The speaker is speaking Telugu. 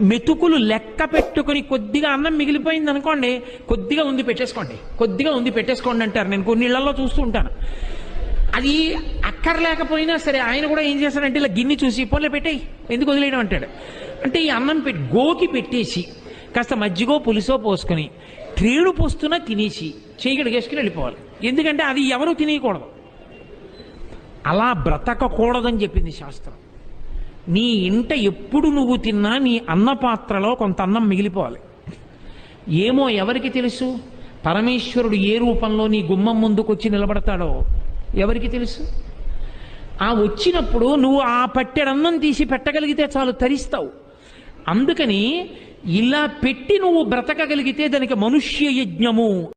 మెతుకులు లెక్క పెట్టుకుని కొద్దిగా అన్నం మిగిలిపోయింది అనుకోండి కొద్దిగా ఉంది పెట్టేసుకోండి. కొద్దిగా ఉంది పెట్టేసుకోండి అంటారు. నేను కొన్ని ఇళ్ళలో చూస్తూ ఉంటాను. అది అక్కర్లేకపోయినా సరే ఆయన కూడా ఏం చేస్తాడంటే ఇలా గిన్నె చూసి పోలే పెట్టేయి. ఎందుకు వదిలేయడం? అంటాడు. అంటే ఈ అన్నం పెట్టి గోకి పెట్టేసి కాస్త మజ్జిగో పులుసో పోసుకొని ట్రేడు పోస్తున్నా తినేసి చేయగడిగేసుకుని వెళ్ళిపోవాలి. ఎందుకంటే అది ఎవరు తినేయకూడదు. అలా బ్రతకకూడదని చెప్పింది శాస్త్రం. నీ ఇంట ఎప్పుడు నువ్వు తిన్నా నీ అన్న పాత్రలో కొంత అన్నం మిగిలిపోవాలి. ఏమో ఎవరికి తెలుసు? పరమేశ్వరుడు ఏ రూపంలో నీ గుమ్మం ముందుకొచ్చి నిలబడతాడో ఎవరికి తెలుసు? ఆ వచ్చినప్పుడు నువ్వు ఆ పట్టెడన్నం తీసి పెట్టగలిగితే చాలు తరిస్తావు. అందుకని ఇలా పెట్టి నువ్వు బ్రతకగలిగితే దానికి మనుష్య యజ్ఞము